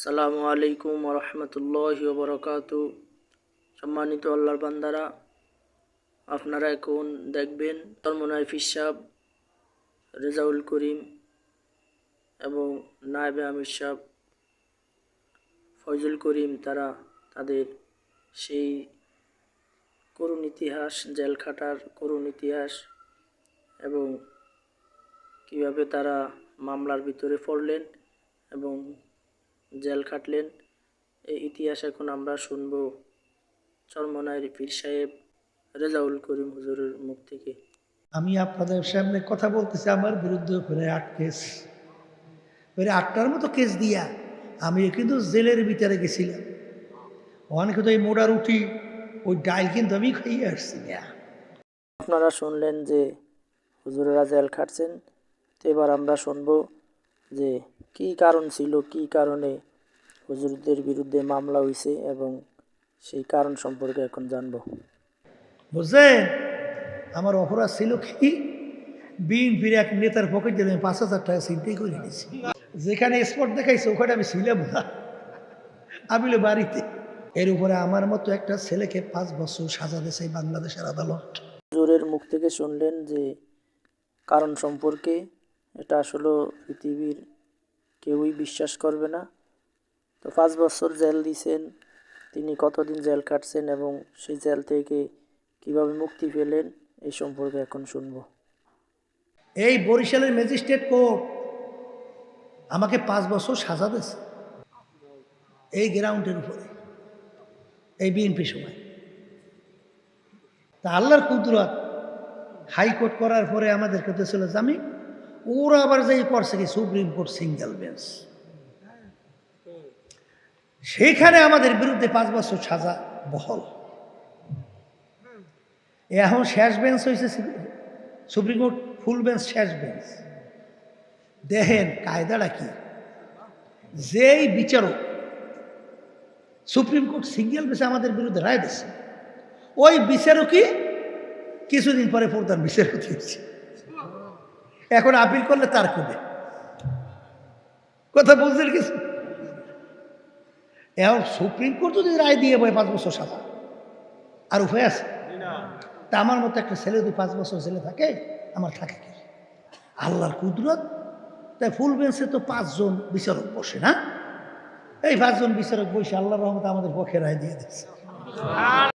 আসসালামু আলাইকুম রহমতুল্লাহ বরকাত সম্মানিত আল্লাহর বান্দারা, আপনারা এখন দেখবেন তরমনায় ফিসাব, রেজাউল করিম এবং নায়েবে আমির সাহ ফয়জুল করিম তারা তাদের সেই করুণ ইতিহাস জেল খাটার করুণ ইতিহাস এবং কীভাবে তারা মামলার ভিতরে পড়লেন এবং জেল খাটলেন। এই ইতিহাস এখন আমরা শুনব চরমনায়ের পীর সাহেব রেজাউল করিম হুজুরের মুখ থেকে। আমি আপনাদের সামনে কথা বলতেছি আমার বিরুদ্ধে প্রায় আট কেস। প্রায় আটটার মতো কেস দিয়া আমি কিন্তু জেলের ভিতরে গেছিলাম। ওখানে কিন্তু এই মোড়া রুটি ওই ডাল কিন্তু আমি খাইয়ে আসছি না। আপনারা শুনলেন যে হুজুরেরা জেল খাটছেন তো এবার আমরা শুনব যে কি কারণ ছিল কি কারণে হুজুরদের বিরুদ্ধে মামলা হয়েছে এবং সেই কারণ সম্পর্কে এখন জানব। বুঝলেন? আমার অপরাধ ছিল কি? বিএনপির এক নেতার পকেট দিয়ে আমি পাঁচ হাজার টাকা চিন্তাই করে নিয়েছি যেখানে স্পট দেখাইছে ওখানে আমি ছিলাম না। আমি বাড়িতে। এর উপরে আমার মতো একটা ছেলেকে পাঁচ বছর সাজা দিয়েছে বাংলাদেশের আদালত। হুজুরের মুখ থেকে শুনলেন যে কারণ সম্পর্কে এটা আসলে পৃথিবীর কেউই বিশ্বাস করবে না। তো পাঁচ বছর জেল দিছেন, তিনি কতদিন জেল কাটছেন এবং সেই জেল থেকে কীভাবে মুক্তি পেলেন, এই সম্পর্কে এখন শুনব। এই বরিশালের ম্যাজিস্ট্রেট কোর্ট আমাকে পাঁচ বছর সাজা দিয়েছে, এই গ্রাউন্ডের উপরে, এই বিএনপি সময়। তা আল্লাহর কুদরত হাইকোর্ট করার পরে আমাদেরকে দিয়েছিল জামিন ওরা আবার যেই পড়ছে কি সুপ্রিম কোর্ট সিঙ্গেল বেঞ্চ সেখানে আমাদের বিরুদ্ধে পাঁচ বছর সাজা বহল। এখন শেষ বেঞ্চ হয়েছে সুপ্রিম কোর্ট ফুল বেঞ্চ শেষ বেঞ্চ দেখেন কায়দাটা কি? যেই বিচারক সুপ্রিম কোর্ট সিঙ্গেল বেঞ্চে আমাদের বিরুদ্ধে রায় দিচ্ছে ওই বিচারকই কিছুদিন পরে প্রধান বিচারক হচ্ছে এখন আপিল করলে তার কবে কথা বুঝলেন কিছু এখন সুপ্রিম কোর্ট যদি রায় দিয়ে বয় পাঁচ বছর সাজা, আর উপায় আছে, তা আমার মতো একটা ছেলে যদি পাঁচ বছর ছেলে থাকে, আমার থাকে কি? আল্লাহর কুদরত, তাই ফুল বেঞ্চে তো পাঁচজন বিচারক বসে, না? এই পাঁচজন বিচারক বসে আল্লাহর রহমত আমাদের পক্ষে রায় দিয়ে দিচ্ছে